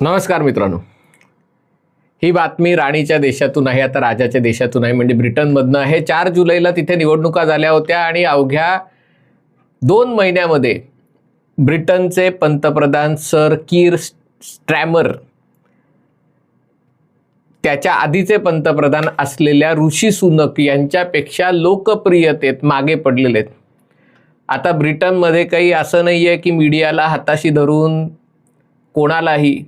नमस्कार मित्रांनो. ही बातमी राणीच्या देशातून आहे आता राजाच्या देशातून आहे म्हणजे ब्रिटनमधनं आहे. चार जुलैला तिथे निवडणुका झाल्या होत्या आणि अवघ्या दोन महिन्यामध्ये ब्रिटनचे पंतप्रधान सर कीर स्ट्रॅमर त्याच्या आधीचे पंतप्रधान असलेल्या ऋषी सुनक यांच्यापेक्षा लोकप्रियतेत मागे पडलेले आहेत. आता ब्रिटनमध्ये काही असं नाही आहे की मीडियाला हाताशी धरून कोणालाही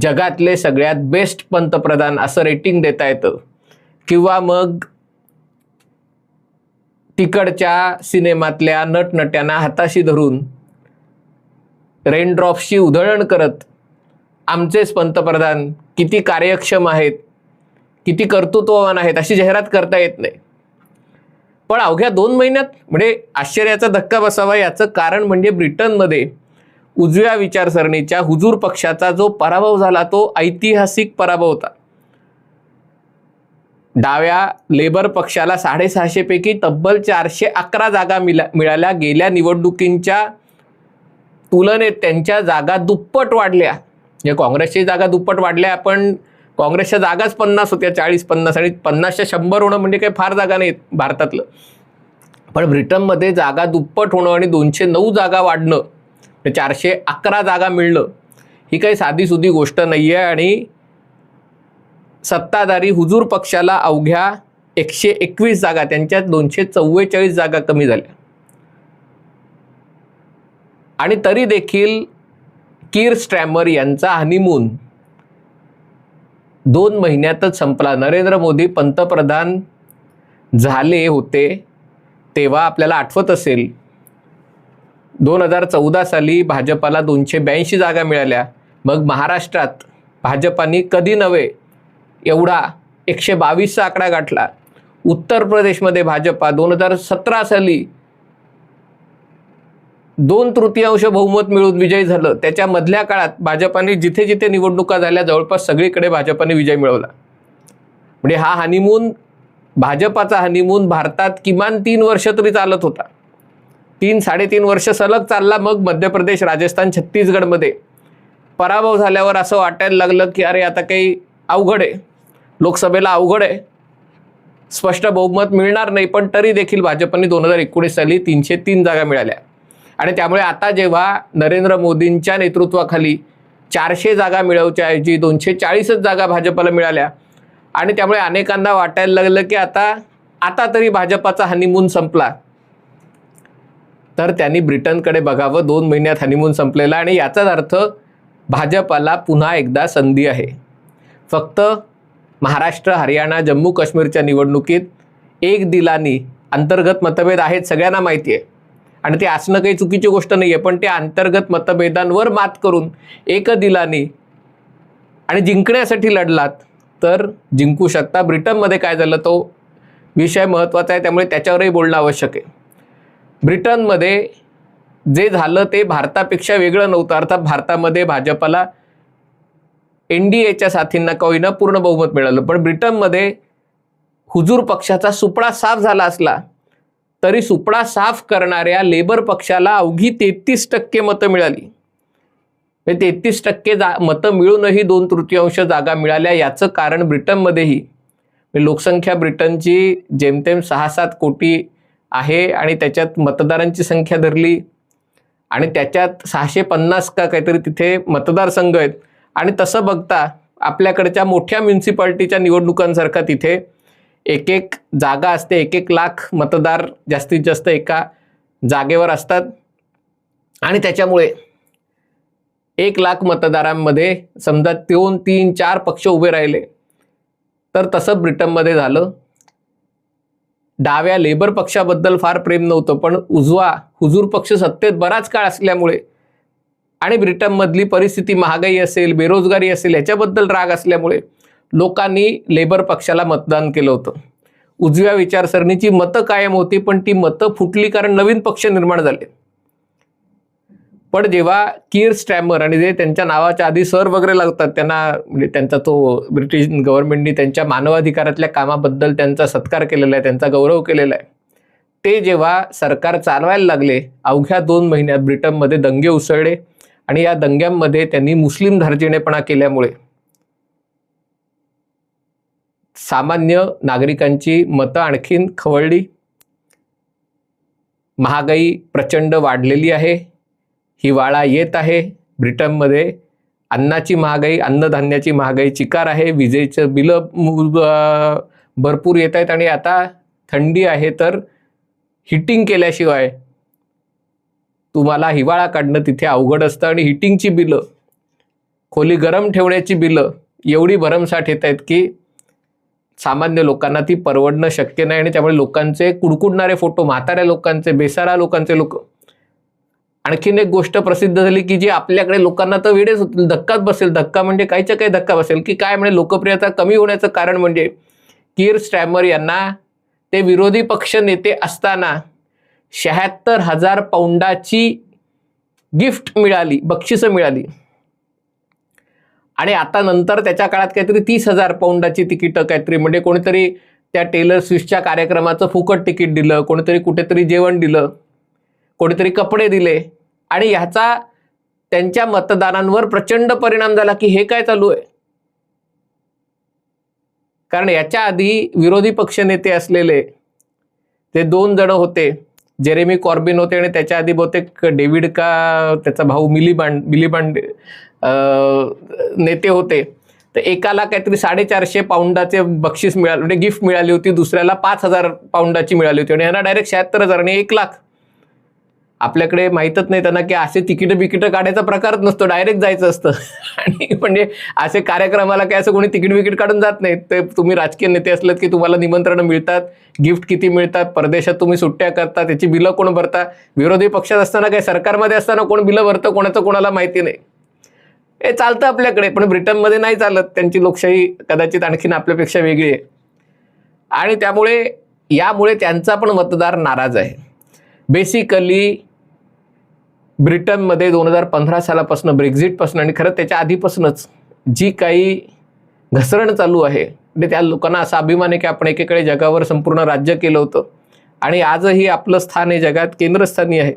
जगातले सगळ्यात बेस्ट पंतप्रधान असं रेटिंग देता येतं. किंवा मग तिकडच्या सिनेमातल्या नटनट्यांना हाताशी धरून रेनड्रॉप्सची उधळण करत आमचेच पंतप्रधान किती कार्यक्षम आहेत किती कर्तृत्ववान आहेत अशी जाहिरात करता येत नाही. पण अवघ्या दोन महिन्यात म्हणजे आश्चर्याचा धक्का बसावा याचं कारण म्हणजे ब्रिटनमध्ये उजव्या विचारसरणीच्या हुजूर पक्षाचा जो पराभव झाला तो ऐतिहासिक पराभव होता. डाव्या लेबर पक्षाला साडेसहाशेपैकी तब्बल चारशे अकरा जागा मिला मिळाल्या. गेल्या निवडणुकींच्या तुलनेत त्यांच्या जागा दुप्पट वाढल्या. म्हणजे काँग्रेसची जागा दुप्पट वाढल्या पण काँग्रेसच्या जागाच पन्नास होत्या चाळीस पन्नास आणि पन्नासच्या शंभर होणं म्हणजे काही फार जागा नाहीत भारतातलं. पण ब्रिटनमध्ये जागा दुप्पट होणं आणि दोनशे नऊ जागा वाढणं म्हणजे चारशे अकरा जागा मिळणं ही काही साधीसुधी गोष्ट नाही आहे आणि सत्ताधारी हुजूर पक्षाला अवघ्या एकशे एकवीस जागा त्यांच्यात दोनशे चव्वेचाळीस जागा कमी झाल्या. आणि तरी देखील कीर स्ट्रॅमर यांचा हनीमून दोन महिन्यातच संपला. नरेंद्र मोदी पंतप्रधान झाले होते तेव्हा आपल्याला आठवत असेल दोन हजार चौदा साली भाजपाला दोनशे ब्याऐंशी जागा मिळाल्या. मग महाराष्ट्रात भाजपाने कधी नव्हे एवढा एकशे बावीसचा आकडा गाठला. उत्तर प्रदेशमध्ये भाजपा दोन हजार सतरा साली दोन तृतीयांश बहुमत मिळून विजयी झालं. त्याच्या मधल्या काळात भाजपाने जिथे जिथे निवडणुका झाल्या जवळपास सगळीकडे भाजपाने विजय मिळवला. म्हणजे हा हनीमून भाजपाचा हनीमून भारतात किमान तीन वर्ष तरी चालत होता. तीन साडेतीन वर्ष सलग चालला मग मध्य प्रदेश राजस्थान छत्तीसगडमध्ये. पराभव झाल्यावर असं वाटायला लागलं की अरे आता काही अवघड आहे. लोकसभेला अवघड आहे. स्पष्ट बहुमत मिळणार नाही पण तरी देखील भाजपने दोन हजार एकोणीस साली तीनशे तीन जागा मिळाल्या. आणि त्यामुळे आता जेव्हा नरेंद्र मोदींच्या नेतृत्वाखाली चारशे जागा मिळवच्याऐवजी दोनशे चाळीसच जागा भाजपला मिळाल्या आणि त्यामुळे अनेकांना वाटायला लागलं की आता आता तरी भाजपाचा हनीमून संपला. तर त्यांनी ब्रिटनकडे बघावं दोन महिन्यात हनीमून संपलेला आणि याचाच अर्थ भाजपाला पुन्हा एकदा संधी आहे. फक्त महाराष्ट्र हरियाणा जम्मू काश्मीरच्या निवडणुकीत एक दिलानी अंतर्गत मतभेद आहेत सगळ्यांना माहिती आहे. आणि ते असणं काही चुकीची गोष्ट नाही आहे पण ते अंतर्गत मतभेदांवर मात करून एक दिलाने आणि जिंकण्यासाठी लढलात तर जिंकू शकता. ब्रिटनमध्ये काय झालं तो विषय महत्त्वाचा आहे त्यामुळे त्याच्यावरही बोलणं आवश्यक आहे. ब्रिटनमध्ये जे झालं ते भारतापेक्षा वेगळं नव्हतं. अर्थात भारतामध्ये भाजपाला एन डी एच्या साथींना का होईना पूर्ण बहुमत मिळालं. पण ब्रिटनमध्ये हुजूर पक्षाचा सुपडा साफ झाला असला तरी सुपडा साफ करणाऱ्या लेबर पक्षाला अवघी तेहतीस टक्के मतं मिळाली. म्हणजे तेहतीस टक्के जा मतं मिळूनही दोन तृतीयांश जागा मिळाल्या याचं कारण ब्रिटनमध्येही. म्हणजे लोकसंख्या ब्रिटनची जेमतेम सहा सात कोटी आहे आणि त्याच्यात मतदारांची संख्या धरली. आणि त्याच्यात सहाशे पन्नास का काहीतरी तिथे मतदारसंघ आहेत. आणि तसं बघता आपल्याकडच्या मोठ्या म्युन्सिपाल्टीच्या निवडणुकांसारखा तिथे एक एक जागा असते एक एक लाख मतदार जास्तीत जास्त एका जागेवर असतात. आणि त्याच्यामुळे एक लाख मतदारांमध्ये समजा दोन तीन चार पक्ष उभे राहिले तर तसं ब्रिटनमध्ये झालं. डाव्या लेबर पक्षाबद्दल फार प्रेम नव्हतं पण उजवा हुजूर पक्ष सत्तेत बराच काळ असल्यामुळे आणि ब्रिटनमधली परिस्थिती महागाई असेल बेरोजगारी असेल याच्याबद्दल राग असल्यामुळे लोकांनी लेबर पक्षाला मतदान केलं होतं. उजव्या विचारसरणीची मतं कायम होती पण ती मतं फुटली कारण नवीन पक्ष निर्माण झाले. पण जेव्हा कीर स्टॅमर आणि जे त्यांच्या नावाच्या आधी सर वगैरे लागतात त्यांना म्हणजे त्यांचा तो ब्रिटिश गव्हर्नमेंटनी त्यांच्या मानवाधिकारातल्या कामाबद्दल त्यांचा सत्कार केलेला आहे त्यांचा गौरव केलेला आहे. ते जेव्हा सरकार चालवायला लागले अवघ्या दोन महिन्यात ब्रिटनमध्ये दंगे उसळले आणि या दंग्यांमध्ये त्यांनी मुस्लिम धार्जिणेपणा केल्यामुळे सामान्य नागरिकांची मतं आणखीन खवळली. महागाई प्रचंड वाढलेली आहे. हिवाळा येत आहे. ब्रिटनमध्ये अन्नाची महागाई अन्नधान्याची महागाई चिकार आहे. विजेचं बिलं भरपूर येत आहेत आणि आता थंडी आहे तर हिटिंग केल्याशिवाय तुम्हाला हिवाळा काढणं तिथे अवघड असतं आणि हिटिंगची बिलं खोली गरम ठेवण्याची बिलं एवढी भरमसाठ येत आहेत की सामान्य लोकांना ती परवडणं शक्य नाही आणि त्यामुळे लोकांचे कुडकुडणारे फोटो म्हाताऱ्या लोकांचे बेसारा लोकांचे लोक आणखीन एक गोष्ट प्रसिद्ध झाली की जी आपल्याकडे लोकांना तर वेळेच होतील धक्काच बसेल. धक्का म्हणजे काहीच्या काही धक्का बसेल. की काय म्हणजे लोकप्रियता कमी होण्याचं कारण म्हणजे कीर स्टॅमर यांना ते विरोधी पक्ष नेते असताना शहात्तर हजार पौंडाची गिफ्ट मिळाली बक्षिसं मिळाली. आणि आता नंतर त्याच्या काळात काहीतरी तीस हजार पौंडाची तिकीटं काहीतरी म्हणजे कोणीतरी त्या टेलर स्विफ्टच्या कार्यक्रमाचं फुकट तिकीट दिलं कोणीतरी कुठेतरी जेवण दिलं कोणीतरी कपडे दिले. आणि ह्याचा त्यांच्या मतदारांवर प्रचंड परिणाम झाला की हे काय चालू आहे? कारण याच्या आधी विरोधी पक्षनेते असलेले ते दोन जण होते जेरेमी कॉर्बिन होते आणि त्याच्या आधी बहुतेक डेव्हिड का त्याचा भाऊ मिलिबांड मिलिबांड नेते होते. तर एकाला काहीतरी साडेचारशे पाऊंडाचे बक्षीस मिळाले म्हणजे गिफ्ट मिळाली होती दुसऱ्याला पाच हजार पाऊंडाची मिळाली होती. आणि यांना डायरेक्ट शहात्तर हजार आणि एक लाख. आपल्याकडे माहीतच नाही त्यांना की असे तिकीटं बिकीटं काढायचा प्रकारच नसतो डायरेक्ट जायचं असतं. आणि म्हणजे असे कार्यक्रमाला काय असं कोणी तिकीट बिकीट काढून जात नाही. ते तुम्ही राजकीय नेते असलेत की तुम्हाला निमंत्रणं मिळतात गिफ्ट किती मिळतात परदेशात तुम्ही सुट्ट्या करता त्याची बिलं कोण भरता? विरोधी पक्षात असताना काय सरकारमध्ये असताना कोण बिलं भरतं कोणाचं कोणाला माहिती नाही. हे चालतं आपल्याकडे पण ब्रिटनमध्ये नाही चालत. त्यांची लोकशाही कदाचित आणखीन आपल्यापेक्षा वेगळी आहे. आणि त्यामुळे यामुळे त्यांचा पण मतदार नाराज आहे. बेसिकली ब्रिटनमध्ये दोन हजार पंधरा सालापासून ब्रेक्झिटपासून आणि खरं त्याच्या आधीपासूनच जी काही घसरण चालू आहे म्हणजे त्या लोकांना असा अभिमान आहे की आपण एकेकडे जगावर संपूर्ण राज्य केलं होतं. आणि आजही आपलं स्थान हे जगात केंद्रस्थानी आहे.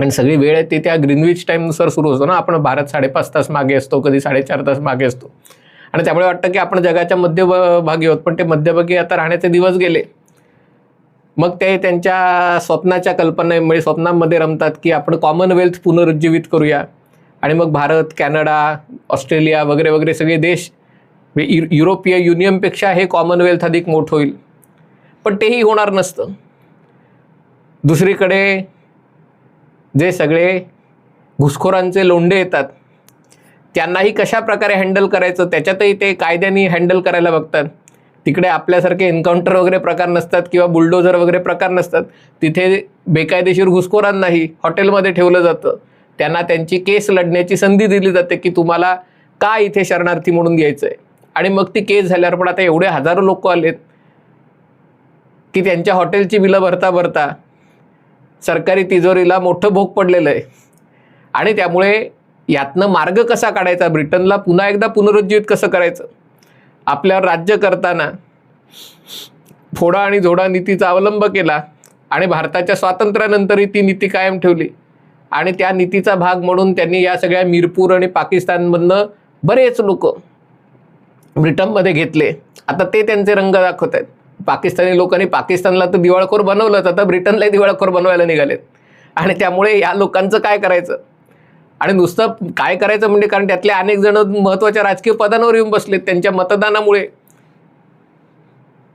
आणि सगळी वेळ आहे ती त्या ग्रीनविच टाईमनुसार सुरू होतो ना. आपण भारत साडेपाच तास मागे असतो कधी साडेचार तास मागे असतो. आणि त्यामुळे वाटतं की आपण जगाच्या मध्यभागी आहोत पण ते मध्यभागी आता राहण्याचे दिवस गेले. मग ते त्यांच्या स्वप्नाच्या कल्पनेमुळे म्हणजे स्वप्नांमध्ये रमतात की आपण कॉमनवेल्थ पुनरुज्जीवित करूया. आणि मग भारत कॅनडा ऑस्ट्रेलिया वगैरे वगैरे सगळे देश म्हणजे यु- युरोपीय युनियनपेक्षा हे कॉमनवेल्थ अधिक मोठं होईल. पण तेही होणार नसतं. दुसरीकडे जे सगळे घुसखोरांचे लोंढे येतात त्यांनाही कशा प्रकारे हँडल करायचं? त्याच्यातही ते कायद्याने हँडल करायला बघतात. तिकडे आपल्यासारखे एन्काउंटर वगैरे प्रकार नसतात किंवा बुलडोझर वगैरे प्रकार नसतात. तिथे बेकायदेशीर घुसखोरांनाही हॉटेलमध्ये ठेवलं जातं. त्यांना त्यांची केस लढण्याची संधी दिली जाते की तुम्हाला का इथे शरणार्थी म्हणून घ्यायचं आहे आणि मग ती केस झाल्यावर पण आता एवढे हजारो लोक आलेत की त्यांच्या हॉटेलची बिलं भरता भरता सरकारी तिजोरीला मोठं भोग पडलेलं आहे. आणि त्यामुळे यातनं मार्ग कसा काढायचा? ब्रिटनला पुन्हा एकदा पुनरुज्जीवित कसं करायचं? आपल्यावर राज्य करताना फोडा आणि जोडा नीतीचा अवलंब केला आणि भारताच्या स्वातंत्र्यानंतरही ती नीती कायम ठेवली. आणि त्या नीतीचा भाग म्हणून त्यांनी या सगळ्या मिरपूर आणि पाकिस्तानमधनं बरेच लोक ब्रिटनमध्ये घेतले. आता ते त्यांचे रंग दाखवत आहेत. पाकिस्तानी लोकांनी पाकिस्तानला तर दिवाळखोर बनवलंच आता ब्रिटनलाही दिवाळखोर बनवायला निघालेत. आणि त्यामुळे या लोकांचं काय करायचं? आणि नुसतं काय करायचं म्हणजे कारण त्यातले अनेक जण महत्त्वाच्या राजकीय पदांवर येऊन बसलेत. त्यांच्या मतदानामुळे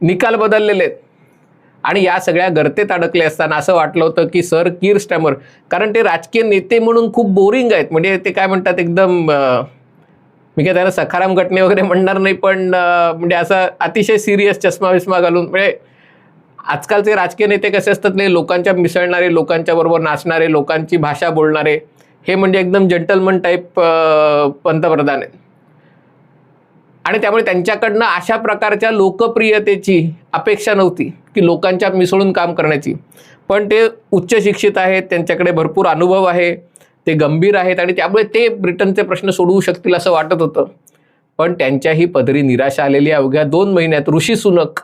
निकाल बदललेले आहेत. आणि या सगळ्या गर्तेत अडकले असताना असं वाटलं होतं की सर कीर स्टॅमर कारण ते राजकीय नेते म्हणून खूप बोरिंग आहेत. म्हणजे ते काय म्हणतात एकदम मी काय त्याला सखाराम घटने वगैरे म्हणणार नाही पण म्हणजे असं अतिशय सिरियस चष्मा विस्मा घालून म्हणजे आजकालचे राजकीय नेते कसे असतात ते लोकांच्या मिसळणारे लोकांच्या बरोबर नाचणारे लोकांची भाषा बोलणारे हे म्हणजे एकदम जंटलमन टाईप पंतप्रधान आहेत. आणि त्यामुळे त्यांच्याकडनं अशा प्रकारच्या लोकप्रियतेची अपेक्षा नव्हती की लोकांच्या मिसळून काम करण्याची. पण ते उच्च शिक्षित आहेत त्यांच्याकडे भरपूर अनुभव आहे. ते गंभीर आहेत आणि त्यामुळे ते ब्रिटनचे प्रश्न सोडवू शकतील असं वाटत होतं. पण त्यांच्याही पदरी निराशा आलेली आहे. अवघ्या दोन महिन्यात ऋषी सुनक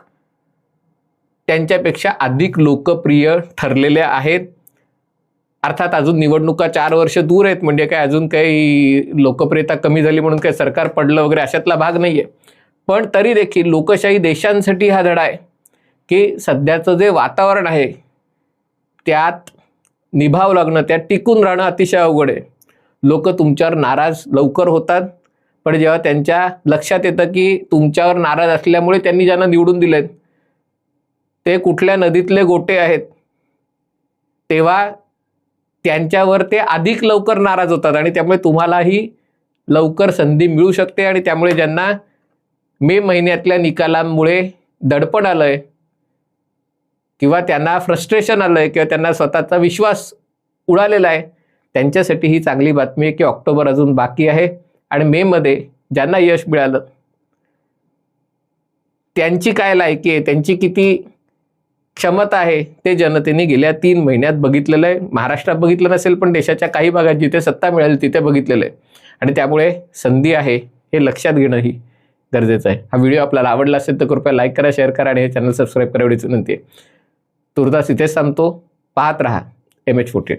त्यांच्यापेक्षा अधिक लोकप्रिय ठरलेल्या आहेत. अर्थात अजून निवडणुका चार वर्ष दूर आहेत. म्हणजे काय अजून काही लोकप्रियता कमी झाली म्हणून काही सरकार पडलं वगैरे अशातला भाग नाही आहे पण तरी देखील लोकशाही देशांसाठी हा धडा आहे. की सध्याचं जे वातावरण आहे त्यात निभाव लागणं त्यात टिकून राहणं अतिशय अवघड आहे. लोक तुमच्यावर नाराज लवकर होतात पण जेव्हा त्यांच्या लक्षात येतं की तुमच्यावर नाराज असल्यामुळे त्यांनी ज्यांना निवडून दिलेत ते कुठल्या नदीतले गोटे आहेत तेव्हा त्यांच्यावर ते अधिक लवकर नाराज होतात आणि त्यामुळे तुम्हालाही लवकर संधी मिळू शकते आणि त्यामुळे ज्यांना मे महिन्यातल्या निकालांमुळे दडपण आलं आहे किंवा त्यांना फ्रस्ट्रेशन आलंय किंवा त्यांना स्वतःचा विश्वास उडालेला आहे त्यांच्यासाठी ही चांगली बातमी आहे की ऑक्टोबर अजून बाकी आहे आणि मेमध्ये ज्यांना यश मिळालं त्यांची काय लायकी आहे त्यांची किती क्षमता आहे ते जनतेने गेल्या तीन महिन्यात बघितलेलं आहे. महाराष्ट्रात बघितलं नसेल पण देशाच्या काही भागात जिथे सत्ता मिळेल तिथे बघितलेलं आहे. आणि त्यामुळे संधी आहे हे लक्षात घेणंही गरजेचं आहे. हा व्हिडिओ आपल्याला आवडला असेल तर कृपया लाईक करा शेअर करा आणि हे चॅनल सबस्क्राईब करा एवढीच विनंती आहे. तुर्तास इथेच सांगतो पाहत राहा. M H fourteen